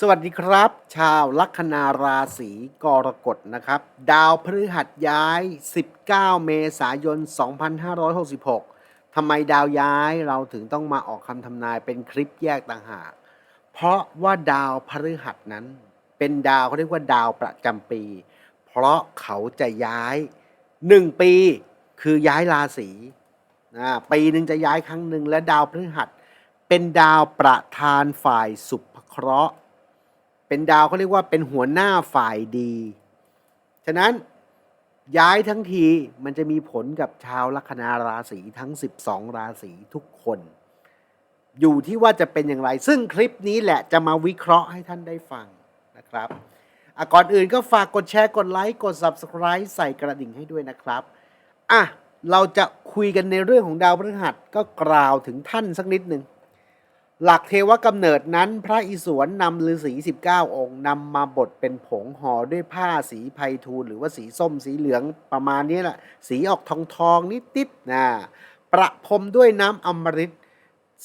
สวัสดีครับ ชาวลัคนาราศีกรกฎนะครับ ดาวพฤหัสย้าย 19 เมษายน 2566 ทำไมดาวย้ายเราถึงต้องมาออกคำทำนายเป็นคลิปแยกต่างหาก เพราะว่าดาวพฤหัสนั้น เป็นดาวเขาเรียกว่าดาวประจำปี เพราะเขาจะย้าย 1 ปีคือย้ายราศีนะปีหนึ่งจะย้ายครั้งหนึ่งและดาวพฤหัส เป็นดาวประธานฝ่ายสุภเคราะห์ เป็นดาวเขาเรียกว่าเป็นหัวหน้าฝ่ายดี ฉะนั้นย้ายทั้งทีมันจะมีผลกับชาวลัคนาราศีทั้ง 12 ราศีทุกคน อยู่ที่ว่าจะเป็นอย่างไร ซึ่งคลิปนี้แหละจะมาวิเคราะห์ให้ท่านได้ฟังนะครับก่อนอื่นก็ฝากกดแชร์กดไลค์กด Subscribe ใส่กระดิ่งให้ด้วยนะครับอะเราจะคุยกันในเรื่องของดาวพฤหัสก็กล่าวถึงท่านสักนิดหนึ่ง หลักเทวกำเนิดนั้น พระอิศวรนำฤาษี19 องค์นำมาบดเป็นผงห่อด้วยผ้าสีไพทูลหรือว่าสีส้มสีเหลืองประมาณนี้แหละ สีออกทองทองนิดๆนะประพรมด้วยน้ำอมฤต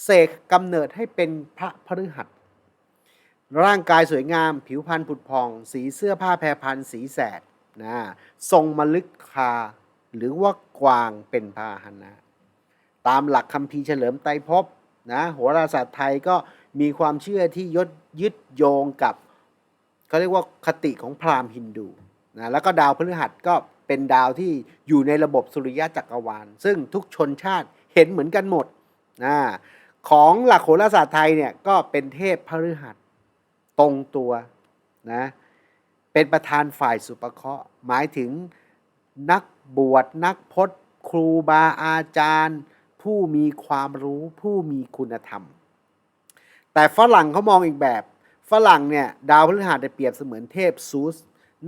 เสกกำเนิดให้เป็นพระพฤหัสร่างกายสวยงาม ผิวพรรณผุดพอง สีเสื้อผ้าแพรพันสีแสดนะทรงมลึกคา หรือว่ากวางเป็นพาหนะ ตามหลักคัมภีเฉลิมไตรภพ นะโหราศาสตร์ไทยก็มีความเชื่อที่ยดยึดโยงกับเขาเรียกว่าคติของพราหมณ์ฮินดูนะแล้วก็ดาวพฤหัสก็เป็นดาวที่อยู่ในระบบสุริยะจักรวาล ซึ่งทุกชนชาติเห็นเหมือนกันหมดนะของหลักโหราศาสตร์ไทยเนี่ยก็เป็นเทพพฤหัสตรงตัวนะเป็นประธานฝ่ายสุปเคราะห์หมายถึงนักบวชนักพจน์ ครูบาอาจารย์ ผู้มีความรู้ผู้มีคุณธรรม แต่ฝรั่งเขามองอีกแบบ ฝรั่งเนี่ยดาวพฤหัสได้เปรียบเสมือนเทพซูส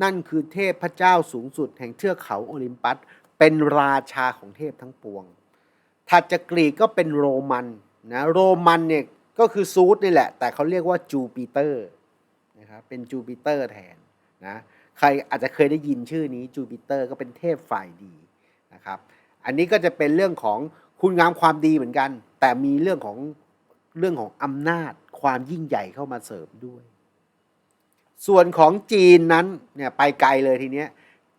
นั่นคือเทพพระเจ้าสูงสุดแห่งเทือกเขาโอลิมปัส เป็นราชาของเทพทั้งปวง ถัดจากกรีกก็เป็นโรมันนะโรมันเนี่ยก็คือซูสนี่แหละ แต่เขาเรียกว่าจูปิเตอร์นะครับเป็นจูปิเตอร์แทนนะใครอาจจะเคยได้ยินชื่อนี้จูปิเตอร์ก็เป็นเทพฝ่ายดีนะครับ อันนี้ก็จะเป็นเรื่องของ คุณงามความดีเหมือนกัน แต่มีเรื่องของเรื่องของอำนาจความยิ่งใหญ่เข้ามาเสริมด้วย ส่วนของจีนนั้นเนี่ยไปไกลเลยทีเนี้ย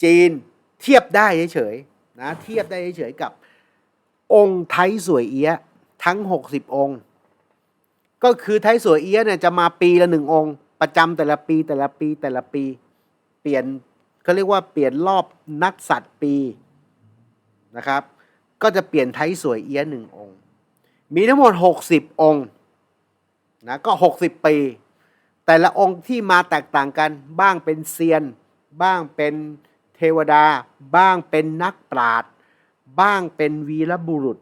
จีนเทียบได้เฉยๆนะเทียบได้เฉยๆกับองค์ไทยสวยเอี้ยทั้ง 60 องค์ ก็คือไทยสวยเอี้ยเนี่ยจะมาปีละหนึ่งองค์ ประจำแต่ละปีแต่ละปีแต่ละปี เปลี่ยนเขาเรียกว่าเปลี่ยนรอบนักสัตว์ปีนะครับ ก็จะเปลี่ยนไทยสวยเอี้ยหนึ่งองค์ มีทั้งหมด 60 องค์นะก็ 60 ปี แต่ละองค์ที่มาแตกต่างกัน บ้างเป็นเซียน บ้างเป็นเทวดา บ้างเป็นนักปราชญ์บ้างเป็นวีรบุรุษ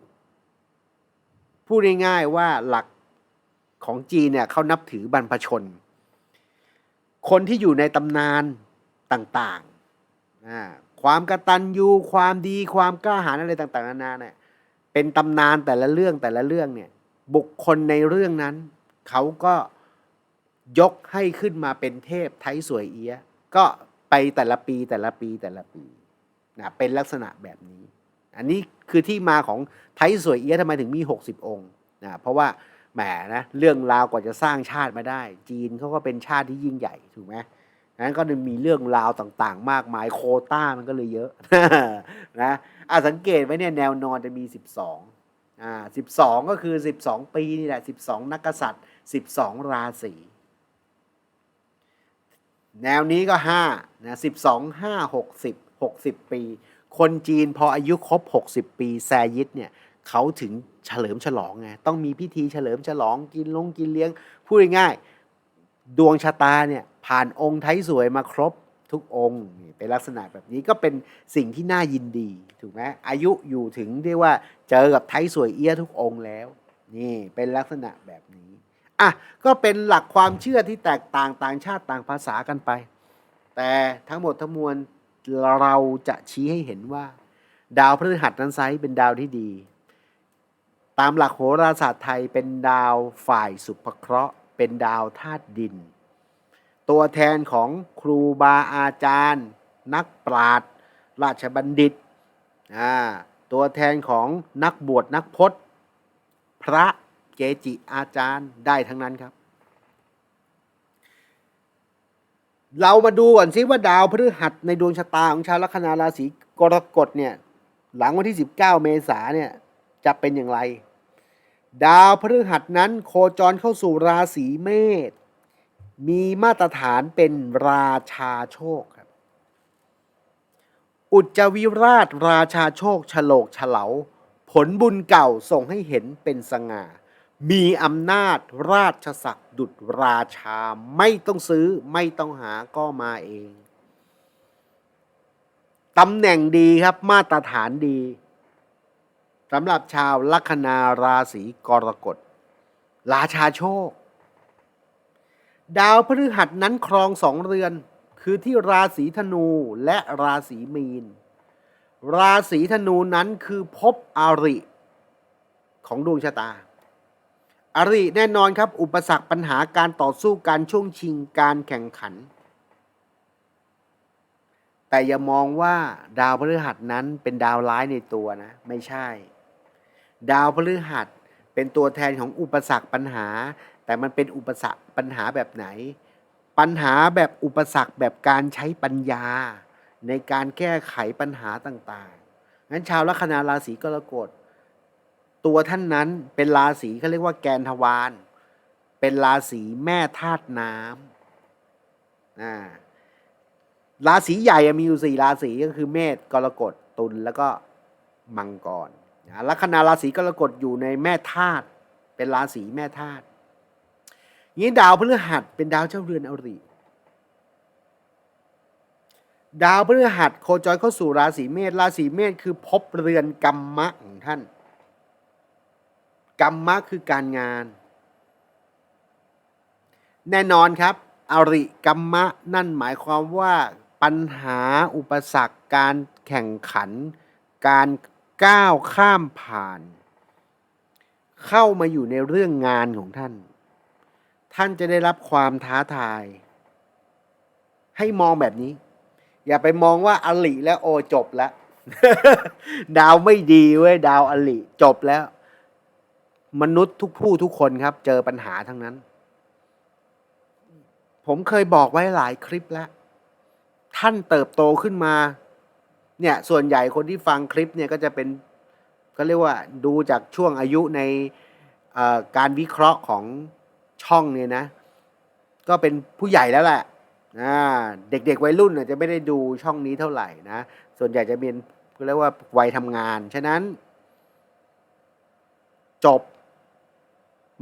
พูดง่ายๆว่าหลักของจีนเนี่ยเขานับถือบรรพชน คนที่อยู่ในตำนานต่างๆ ความกระตัญญูความดีความกล้าหาญอะไรต่างๆนานาเนี่ยเป็นตำนานแต่ละเรื่องแต่ละเรื่องเนี่ยบุคคลในเรื่องนั้น เขาก็ยกให้ขึ้นมาเป็นเทพไทยสวยเอียะก็ไปแต่ละปีแต่ละปีแต่ละปีนะเป็นลักษณะแบบนี้ อันนี้คือที่มาของไทยสวยเอียะทำไมถึงมี 60 องค์นะเพราะว่าแหมนะเรื่องราวกว่าจะสร้างชาติมาได้ จีนเขาก็เป็นชาติที่ยิ่งใหญ่ถูกไหม นั้นก็จะมีเรื่องราวต่างๆ มากมายโคต้ามันก็เลยเยอะนะอะสังเกตไว้เนี่ยแนวนอนจะมี 12อ่า12 ก็คือ 12 ปีนี่แหละ 12 นักกษัตริย์ 12 ราศีแนวนี้ก็5นะ12 5 60 60 ปี คนจีนพออายุครบ 60 ปี แซยิดเนี่ยเขาถึงเฉลิมฉลองไงต้องมีพิธีเฉลิมฉลองกินลงกินเลี้ยงพูดง่ายๆ ดวงชะตาเนี่ยผ่านองค์ไทยสวยมาครบทุกองค์นี่เป็นลักษณะแบบนี้ก็เป็นสิ่งที่น่ายินดีถูกไหมอายุอยู่ถึงเรียกว่าเจอกับไทยสวยเอี้ยทุกองค์แล้ว นี่เป็นลักษณะแบบนี้อะก็เป็นหลักความเชื่อที่แตกต่างต่างชาติต่างภาษากันไป แต่ทั้งหมดทั้งมวลเราจะชี้ให้เห็นว่า ดาวพฤหัสนั้นไซเป็นดาวที่ดี ตามหลักโหราศาสตร์ไทยเป็นดาวฝ่ายสุภเคราะห์ เป็นดาวธาตุดิน ตัวแทนของครูบาอาจารย์ นักปราชญ์ราชบัณฑิต ตัวแทนของนักบวชนักพจน์ พระเกจิอาจารย์ได้ทั้งนั้นครับ เรามาดูก่อนซิว่าดาวพฤหัสในดวงชะตาของชาวลัคนาราศีกรกฎเนี่ยหลังวันที่ 19 เมษาเนี่ยจะเป็นอย่างไร ดาวพฤหัสนั้นโคจรเข้าสู่ราศีเมษ มีมาตรฐานเป็นราชาโชคครับ อุจวิราชราชาโชคฉลกเฉลาผลบุญเก่าส่งให้เห็นเป็นสง่า มีอำนาจราชศักดิ์ดุจราชาไม่ต้องซื้อไม่ต้องหาก็มาเอง ตำแหน่งดีครับมาตรฐานดี สำหรับชาวลัคนาราศีกรกฎราชาโชค ดาวพฤหัสนั้นครองสองเรือน คือที่ราศีธนูและราศีมีน ราศีธนูนั้นคือภพอริ ของดวงชะตา อริแน่นอนครับ อุปสรรคปัญหาการต่อสู้การช่วงชิงการแข่งขัน แต่อย่ามองว่าดาวพฤหัสนั้นเป็นดาวร้ายในตัวนะ ไม่ใช่ ดาวพฤหัส เป็นตัวแทนของอุปสรรคปัญหา แต่มันเป็นอุปสรรคปัญหาแบบไหน ปัญหาแบบอุปสรรคแบบการใช้ปัญญา ในการแก้ไขปัญหาต่างๆงั้นชาวลัคนาราศีกรกฎตัวท่านนั้นเป็นราศีเขาเรียกว่าแกนทวารเป็นราศีแม่ธาตุน้ำอ่าราศีใหญ่อะมีอยู่สี่ราศีก็คือเมษกรกฎตุลแล้วก็มังกร ลัคนาราศีกรกฎอยู่ในแม่ธาตุเป็นราศีแม่ธาตุนี้ดาวพฤหัสเป็นดาวเจ้าเรือนอริดาวพฤหัสโคจรเข้าสู่ราศีเมษราศีเมษคือภพเรือนกรรมะของท่าน กรรมะคือการงาน แน่นอนครับ อริกรรมะนั่นหมายความว่าปัญหาอุปสรรคการแข่งขัน การ ก้าวข้ามผ่าน เข้ามาอยู่ในเรื่องงานของท่าน ท่านจะได้รับความท้าทาย ให้มองแบบนี้ อย่าไปมองว่าอลิแล้วโอจบแล้ว ดาวไม่ดีเว้ยดาวอลิจบแล้ว มนุษย์ทุกผู้ทุกคนครับ เจอปัญหาทั้งนั้น ผมเคยบอกไว้หลายคลิปแล้ว ท่านเติบโตขึ้นมา เนี่ยส่วนใหญ่คนที่ฟังคลิปเนี่ยก็จะเป็นก็เรียกว่าดูจากช่วงอายุในการวิเคราะห์ของช่องเนี่ยนะ ก็เป็นผู้ใหญ่แล้วแหละเด็กๆวัยรุ่นอาจจะไม่ได้ดูช่องนี้เท่าไหร่นะ ส่วนใหญ่จะเป็นก็เรียกว่าวัยทำงาน ฉะนั้น จบ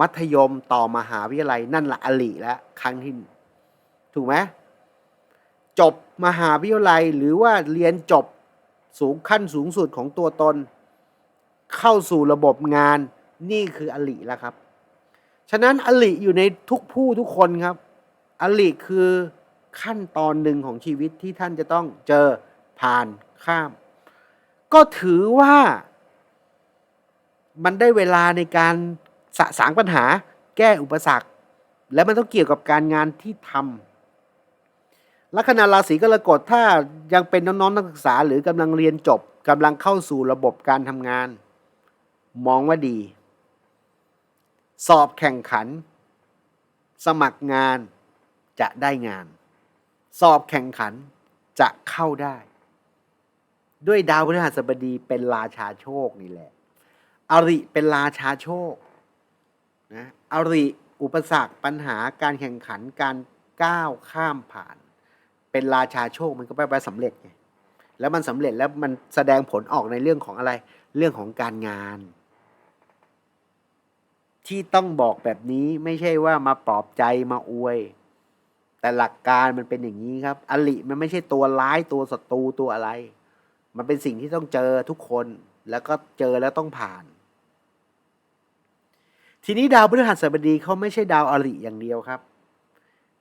มัธยมต่อมหาวิทยาลัยนั่นละอลิแล้วครั้งที่ถูกไหมจบมหาวิทยาลัยหรือว่าเรียนจบ สูงขั้นสูงสุดของตัวตน เข้าสู่ระบบงานนี่คืออลิแล้วครับ ฉะนั้นอลิอยู่ในทุกผู้ทุกคนครับ อลิคือขั้นตอนหนึ่งของชีวิตที่ท่านจะต้องเจอผ่านข้าม ก็ถือว่า มันได้เวลาในการสะสางปัญหา แก้อุปสรรค และมันต้องเกี่ยวกับการงานที่ทำ ลัคนาราศีกรกฎถ้ายังเป็นน้องๆนักศึกษาหรือกำลังเรียนจบกำลังเข้าสู่ระบบการทำงาน มองว่าดี สอบแข่งขัน สมัครงานจะได้งาน สอบแข่งขันจะเข้าได้ ด้วยดาวพฤหัสบดีเป็นราชาโชคนี่แหละ อริเป็นราชาโชคนะอริอุปสรรคปัญหาการแข่งขันการก้าวข้ามผ่าน เป็นราชาโชคมันก็ไปไปสำเร็จไงแล้วมันสำเร็จแล้วมันแสดงผลออกในเรื่องของอะไร เรื่องของการงาน ที่ต้องบอกแบบนี้ไม่ใช่ว่ามาปลอบใจมาอวย แต่หลักการมันเป็นอย่างนี้ครับ อลิมันไม่ใช่ตัวร้ายตัวศัตรูตัวอะไร มันเป็นสิ่งที่ต้องเจอทุกคนแล้วก็เจอแล้วต้องผ่าน ทีนี้ดาวพฤหัสบดีเขาไม่ใช่ดาวอริอย่างเดียวครับ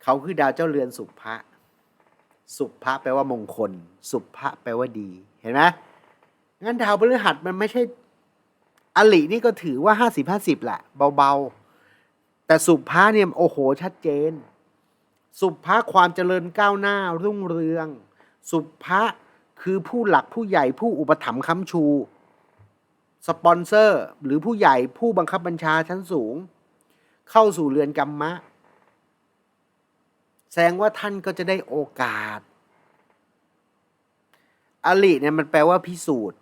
เขาคือดาวเจ้าเรือนสุภะ สุภะแปลว่ามงคล สุภะแปลว่าดี เห็นไหมงั้นดาวพฤหัสมันไม่ใช่อลินี่ก็ถือว่าห้าสิบห้าสิบแหละเบาๆ แต่สุภะเนี่ยโอ้โหชัดเจน สุภะความเจริญก้าวหน้ารุ่งเรือง สุภะคือผู้หลักผู้ใหญ่ผู้อุปถัมภ์ค้ำชู สปอนเซอร์หรือผู้ใหญ่ผู้บังคับบัญชาชั้นสูง เข้าสู่เรือนกรรมะ แสดงว่าท่านก็จะได้โอกาส อลิเนี่ยมันแปลว่าพิสูจน์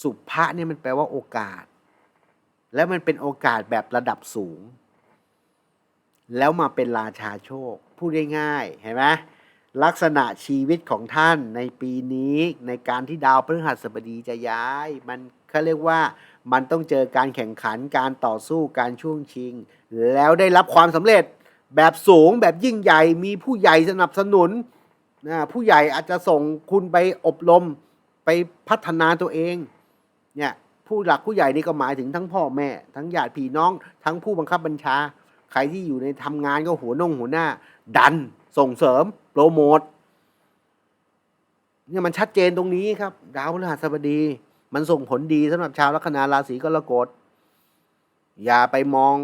สุภะเนี่ยมันแปลว่าโอกาส แล้วมันเป็นโอกาสแบบระดับสูง แล้วมาเป็นราชาโชค พูดง่ายๆเห็นไหมลักษณะชีวิตของท่านในปีนี้ในการที่ดาวพฤหัสบดีจะย้าย มันเขาเรียกว่ามันต้องเจอการแข่งขันการต่อสู้การช่วงชิง แล้วได้รับความสำเร็จ แบบสูงแบบยิ่งใหญ่มีผู้ใหญ่สนับสนุนนะผู้ใหญ่อาจจะส่งคุณไปอบรมไปพัฒนาตัวเองเนี่ยผู้หลักผู้ใหญ่นี่ก็หมายถึงทั้งพ่อแม่ ทั้งญาติพี่น้อง ทั้งผู้บังคับบัญชา ใครที่อยู่ในทำงานก็หัวน่งหัวหน้า ดันส่งเสริมโปรโมทเนี่ยมันชัดเจนตรงนี้ครับ ดาวพฤหัสบดี มันส่งผลดีสำหรับชาวลัคนาราศีกรกฎอย่าไปมอง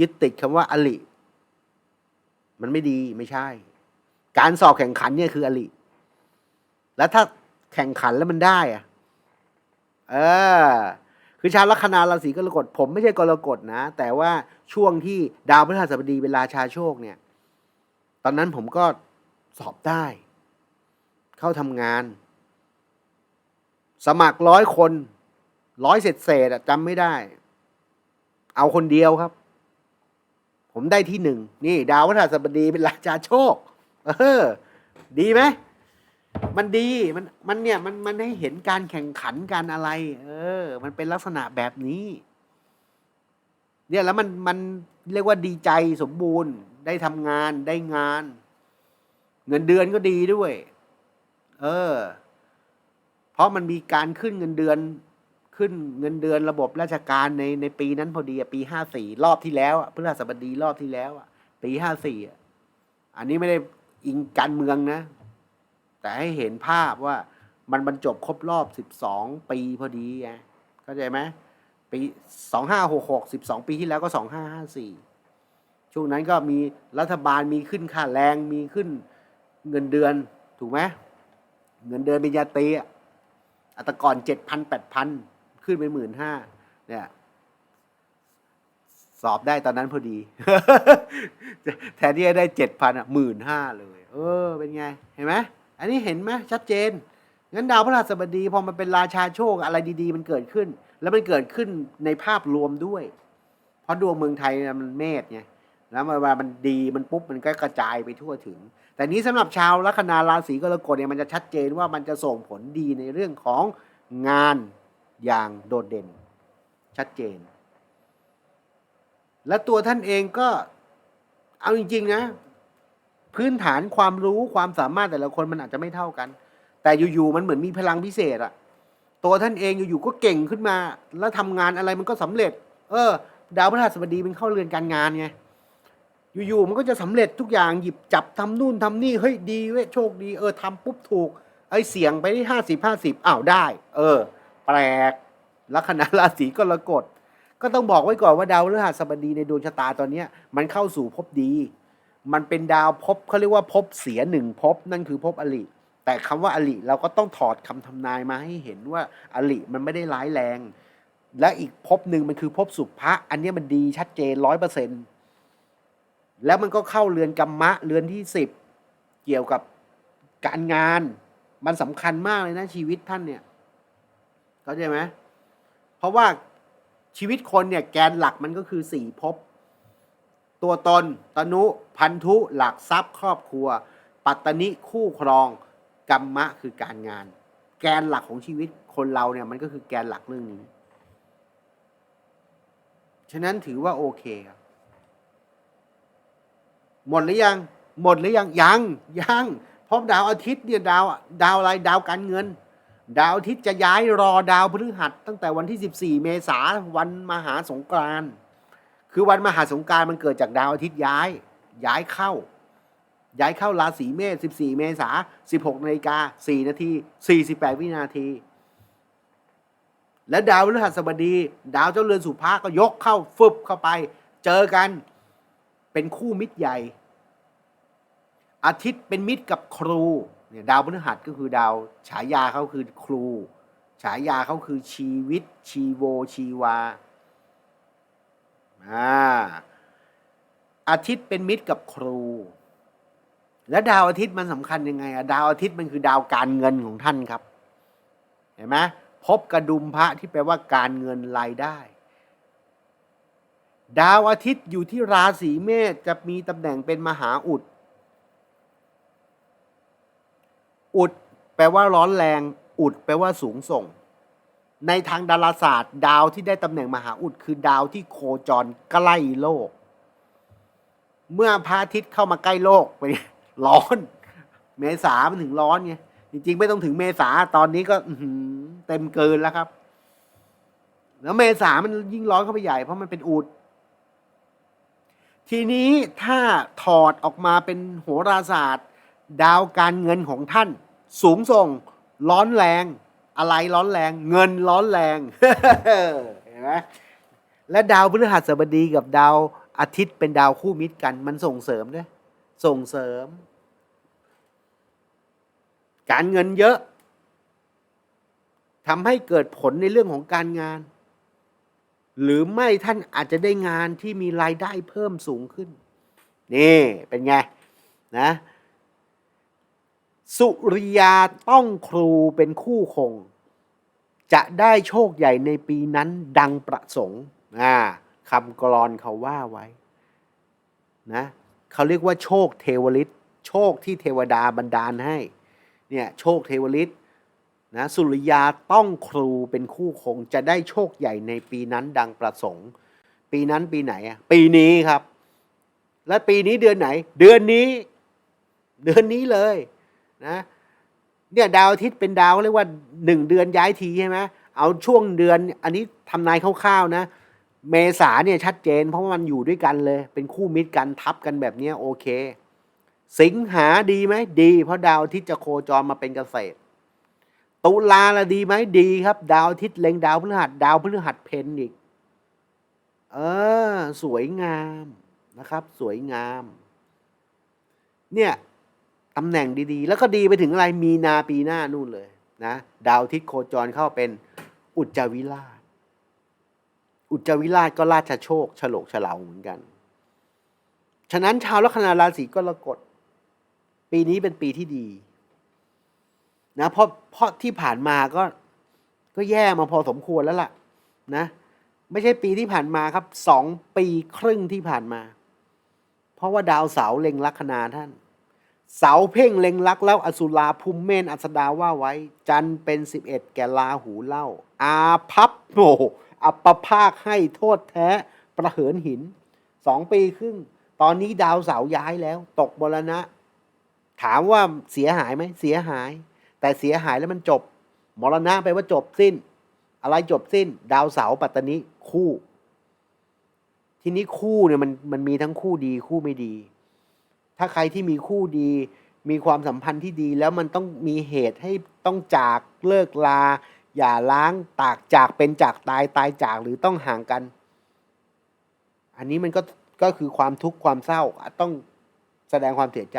ยึดติดคำว่าอลิ มันไม่ดีไม่ใช่ การสอบแข่งขันเนี่ยคืออลิ แล้วถ้าแข่งขันแล้วมันได้อะเออ คือชาวลัคนาราศีกรกฎผมไม่ใช่กรกฎนะ แต่ว่าช่วงที่ดาวพฤหัสบดีเป็นราชาโชคเนี่ย ตอนนั้นผมก็สอบได้ เข้าทำงาน สมัครร้อยคนร้อยเศษเศษๆอะจำไม่ได้ เอาคนเดียวครับ ผมได้ที่หนึ่งนี่ ดาวพฤหัสบดีเป็นราชาโชค เออ ดีไหมมันดีมันมันเนี่ยมันมันให้เห็นการแข่งขันการอะไร เออ มันเป็นลักษณะแบบนี้ เนี่ยแล้วมันมันเรียกว่าดีใจสมบูรณ์ ได้ทำงานได้งาน เงินเดือนก็ดีด้วย เออ เพราะมันมีการขึ้นเงินเดือน ขึ้นเงินเดือนระบบราชการในในปีนั้นพอดีปีห้าสี่รอบที่แล้วพฤหัสบดีรอบที่แล้วปีห้าสี่อันนี้ไม่ได้อิงการเมืองนะ แต่ให้เห็นภาพว่ามันบรรจบครบรอบสิบสองปีพอดีไงเข้าใจไหมปีสองห้าหกหกสิบสองปีที่แล้วก็สองห้าห้าสี่ช่วงนั้นก็มีรัฐบาลมีขึ้นค่าแรงมีขึ้นเงินเดือนถูกไหมเงินเดือนปิญญาตรีอัตราก่อนเจ็ดพันแปดพัน ขึ้นไปหมื่นห้าเนี่ย สอบได้ตอนนั้นพอดี แทนที่จะได้เจ็ดพันอะหมื่นห้าเลย เออ เป็นไง เห็นไหมอันนี้เห็นไหมชัดเจนงั้นดาวพฤหัสบดีพอมันเป็นราชาโชคอะไรดี ๆ มันเกิดขึ้น แล้วมันเกิดขึ้นในภาพรวมด้วย เพราะดวงเมืองไทยมันเมษไงแล้วเวลามันดีมันปุ๊บมันก็กระจายไปทั่วถึง แต่นี้สำหรับชาวลัคนาราศีกรกฎเนี่ยมันจะชัดเจนว่ามันจะส่งผลดีในเรื่องของงาน อย่างโดดเด่น ชัดเจน และตัวท่านเองก็เอาจริง ๆ นะ พื้นฐานความรู้ความสามารถแต่ละคนมันอาจจะไม่เท่ากัน แต่อยู่ๆมันเหมือนมีพลังพิเศษอะตัวท่านเองอยู่ๆก็เก่งขึ้นมา แล้วทำงานอะไรมันก็สำเร็จ เออ ดาวพฤหัสบดีมันเข้าเรือนการงานไงอยู่ๆมันก็จะสำเร็จทุกอย่างหยิบจับทำนู่นทำนี่เฮ้ยดีเว้ยโชคดีเออทำปุ๊บถูกไอ้เสียงไปที่ห้าสิบห้าสิบอ้าวได้ เออ ปลกลัคนาราศีกรกฎก็ต้องบอกไว้ก่อนว่าดาวพฤหัสบดีในดวงชะตาตอนนี้มันเข้าสู่ภพดี มันเป็นดาวภพเขาเรียกว่าภพเสียหนึ่งภพนั่นคือภพอลิแต่คำว่าอลิเราก็ต้องถอดคำทำนายมาให้เห็นว่าอลิมันไม่ได้ร้ายแรง และอีกภพหนึ่งมันคือภพสุภะอันนี้มันดีชัดเจนร้อยเปอร์เซ็นแล้วมันก็เข้าเรือนกรรมะเรือนที่สิบเกี่ยวกับการงาน มันสำคัญมากเลยนะชีวิตท่านเนี่ย เข้าใจไหมเพราะว่าชีวิตคนเนี่ยแกนหลักมันก็คือสี่ภพตัวตน ตนุ พันธุ หลักทรัพย์ ครอบครัว ปัตตนิคู่ครองกรรมะคือการงาน แกนหลักของชีวิตคนเราเนี่ยมันก็คือแกนหลักเรื่องนี้ ฉะนั้นถือว่าโอเคครับหมดหรือยัง หมดหรือยังยังยังเพราะดาวอาทิตย์เนี่ยดาวดาวอะไรดาวการเงิน ดาวอาทิตย์จะย้ายรอดาวพฤหัสตั้งแต่วันที่ 14 เมษาวันมหาสงกรานต์คือวันมหาสงกรารมันเกิดจากดาวอาทิตย์ย้าย ย้ายเข้า ย้ายเข้าราศีเมษ 14 เมษา 16นาฬิกา4นาที48 วินาที และดาวพฤหัสบดี ดาวเจ้าเรือนสุภาก็ยกเข้าฟึบเข้าไป เจอกันเป็นคู่มิตรใหญ่ อาทิตย์เป็นมิตรกับครู เนี่ยดาวพฤหัสก็คือดาวฉายาเขาคือครู ฉายาเขาคือชีวิต ชีโว ชีวาอ่าอาทิตย์เป็นมิตรกับครู แล้วดาวอาทิตย์มันสำคัญยังไงอะดาวอาทิตย์มันคือดาวการเงินของท่านครับ เห็นไหมพบกระดุมพระที่แปลว่าการเงินรายได้ ดาวอาทิตย์อยู่ที่ราศีเมษจะมีตำแหน่งเป็นมหาอุด อุดแปลว่าร้อนแรง อุดแปลว่าสูงส่ง ในทางดาราศาสตร์ ดาวที่ได้ตำแหน่งมหาอุดคือดาวที่โคจรใกล้โลก เมื่อพระอาทิตย์เข้ามาใกล้โลกไปร้อน เมษามันถึงร้อนไงจริงๆ ไม่ต้องถึงเมษาตอนนี้ก็อืเต็มเกินแล้วครับ แล้วเมษามันยิ่งร้อนเข้าไปใหญ่เพราะมันเป็นอุดทีนี้ถ้าถอดออกมาเป็นโหราศาสตร์ ดาวการเงินของท่าน สูงส่ง ร้อนแรง อะไรร้อนแรง เงินร้อนแรง เห็นไหมและดาวพฤหัสบดีกับดาวอาทิตย์เป็นดาวคู่มิตรกัน มันส่งเสริมด้วยส่งเสริม การเงินเยอะทำให้เกิดผลในเรื่องของการงาน หรือไม่ท่านอาจจะได้งานที่มีรายได้เพิ่มสูงขึ้น นี่เป็นไงนะ สุริยาต้องครูเป็นคู่คง จะได้โชคใหญ่ในปีนั้นดังประสงค์อ่าคำกรอนเขาว่าไว้นะเขาเรียกว่าโชคเทวฤทธิ์โชคที่เทวดาบันดาลให้เนี่ยโชคเทวฤทธิ์นะสุริยาต้องครูเป็นคู่คงจะได้โชคใหญ่ในปีนั้นดังประสงค์ ปีนั้นปีไหนอะปีนี้ครับ และปีนี้เดือนไหน เดือนนี้ เดือนนี้เลย นะเนี่ยดาวอาทิตย์เป็นดาวเรียกว่าหนึ่งเดือนย้ายทีใช่ไหมเอาช่วงเดือนอันนี้ทำนายคร่าวๆนะ เมษาเนี่ยชัดเจน เพราะว่ามันอยู่ด้วยกันเลย เป็นคู่มิตรกันทับกันแบบนี้โอเค สิงหาดีไหมดี เพราะดาวอาทิตย์จะโคจรมาเป็นเกษตร ตุลาละดีไหมดีครับ ดาวอาทิตย์เล็งดาวพฤหัสดาวพฤหัสเพนอีกเออ สวยงามนะครับ สวยงาม เนี่ย ตำแหน่งดีๆ แล้วก็ดีไปถึงอะไรมีนาปีหน้านู่นเลยนะดาวอาทิตย์โคจรเข้าเป็นอุจจวิราช อุจจวิราชก็ราชโชคฉลกฉลาเหมือนกัน ฉะนั้นชาวลัคนาราศีก็รกฎปีนี้เป็นปีที่ดีนะเพราะเพราะที่ผ่านมาก็ก็แย่มาพอสมควรแล้วล่ะนะ ไม่ใช่ปีที่ผ่านมาครับสองปีครึ่งที่ผ่านมา เพราะว่าดาวเสาเล็งลัคนาท่าน เสาเพ่งเล็งลักแล้วอสุราภูมิเมนอัสดาว่าไว้ จันเป็นสิบเอ็ดแก่ลาหูเล่า อาพับโอ้อัปภาคให้โทษแท้ประเหินหินสองปีครึ่ง ตอนนี้ดาวเสาร์ย้ายแล้ว ตกบรณะ ถามว่าเสียหายไหมเสียหาย แต่เสียหายแล้วมันจบ มรณะไปว่าจบสิ้น อะไรจบสิ้น ดาวเสาร์ปัตตนีคู่ ทีนี้คู่เนี่ยมันมันมีทั้งคู่ดีคู่ไม่ดี ถ้าใครที่มีคู่ดี มีความสัมพันธ์ที่ดี แล้วมันต้องมีเหตุให้ต้องจากเลิกลา อย่าล้างตากจากเป็นจากตายตายจากหรือต้องห่างกัน อันนี้มันก็ก็คือความทุกข์ความเศร้าต้องแสดงความเสียใจ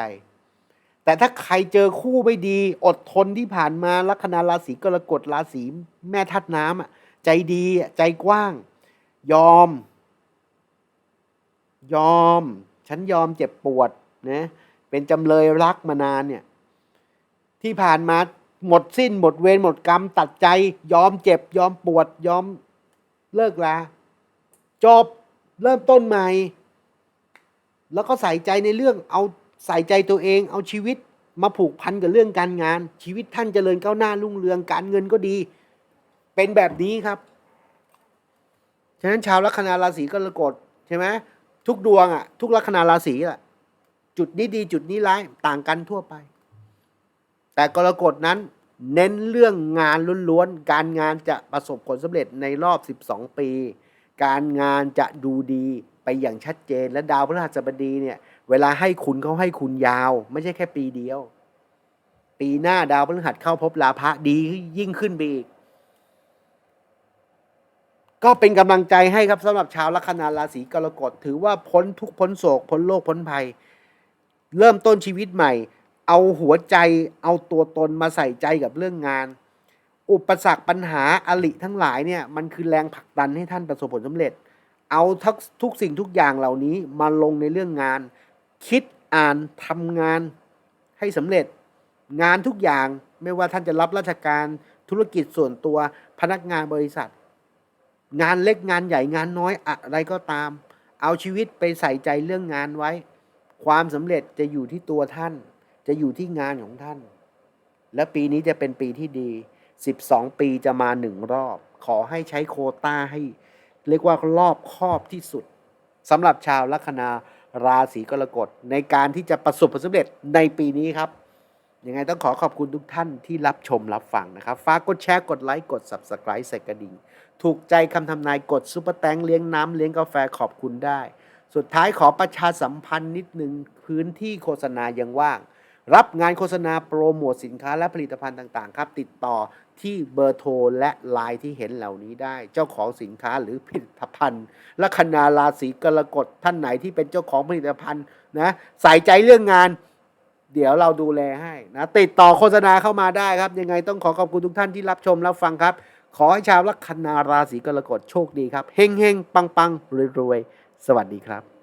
แต่ถ้าใครเจอคู่ไม่ดี อดทนที่ผ่านมาลัคนาราศีกรกฎราศีแม่ทัดน้ำอะใจดีใจกว้าง ยอม ยอม ฉันยอมเจ็บปวด นะเป็นจำเลยรักมานานเนี่ยที่ผ่านมาหมดสิ้นหมดเวรหมดกรรมตัดใจ ยอมเจ็บ ยอมปวด ยอมเลิกลาจบเริ่มต้นใหม่ แล้วก็ใส่ใจในเรื่องเอาใส่ใจตัวเอง เอาชีวิตมาผูกพันกับเรื่องการงาน ชีวิตท่านเจริญก้าวหน้ารุ่งเรืองการเงินก็ดี เป็นแบบนี้ครับ ฉะนั้นชาวลัคนาราศีก็รกฎใช่ไหมทุกดวงอะ ทุกลัคนาราศีอะ จุดนี้ดีจุดนี้ร้ายต่างกันทั่วไป แต่กรกฎนั้น เน้นเรื่องงานล้วนๆ การงานจะประสบผลสำเร็จในรอบ 12 ปี การงานจะดูดีไปอย่างชัดเจน และดาวพฤหัสบดีเนี่ย เวลาให้คุณเขาให้คุณยาว ไม่ใช่แค่ปีเดียว ปีหน้าดาวพฤหัสเข้าพบลาภะดียิ่งขึ้นไปอีกก็เป็นกำลังใจให้ครับสำหรับชาวลัคนาราศีกรกฎถือว่าพ้นทุกพ้นโศกพ้นโรคพ้นภัย เริ่มต้นชีวิตใหม่ เอาหัวใจเอาตัวตนมาใส่ใจกับเรื่องงาน อุปสรรคปัญหาอลิทั้งหลายเนี่ยมันคือแรงผลักดันให้ท่านประสบผลสำเร็จ เอาทุกทุกสิ่งทุกอย่างเหล่านี้มาลงในเรื่องงาน คิดอ่านทำงานให้สำเร็จ งานทุกอย่างไม่ว่าท่านจะรับราชการธุรกิจส่วนตัวพนักงานบริษัท งานเล็กงานใหญ่งานน้อยอะไรก็ตาม เอาชีวิตไปใส่ใจเรื่องงานไว้ ความสำเร็จจะอยู่ที่ตัวท่าน จะอยู่ที่งานของท่าน และปีนี้จะเป็นปีที่ดี 12 ปีจะมาหนึ่งรอบ ขอให้ใช้โคต้าให้ เรียกว่ารอบครอบที่สุดสำหรับชาวลัคนาราศีกรกฎในการที่จะประสบผลสำเร็จในปีนี้ครับยังไงต้องขอขอบคุณทุกท่านที่รับชมรับฟังนะครับฝากกดแชร์กดไลค์กด Subscribe ใส่กระดิ่ง ถูกใจคำทำนายกดซุปเปอร์แตงเลี้ยงน้ำเลี้ยงกาแฟขอบคุณได้ สุดท้ายขอประชาสัมพันธ์นิดนึงพื้นที่โฆษณายังว่าง รับงานโฆษณาโปรโมทสินค้าและผลิตภัณฑ์ต่างๆ ครับ ติดต่อที่เบอร์โทรและไลน์ที่เห็นเหล่านี้ได้ เจ้าของสินค้าหรือผลิตภัณฑ์ลัคนาราศีกรกฎท่านไหนที่เป็นเจ้าของผลิตภัณฑ์นะใส่ใจเรื่องงาน เดี๋ยวเราดูแลให้นะติดต่อโฆษณาเข้ามาได้ครับ ยังไงต้องขอขอบคุณทุกท่านที่รับชมรับฟังครับ ขอให้ชาวลัคนาราศีกรกฎโชคดีครับเฮงเฮงปังปังรวยรวยๆ สวัสดีครับ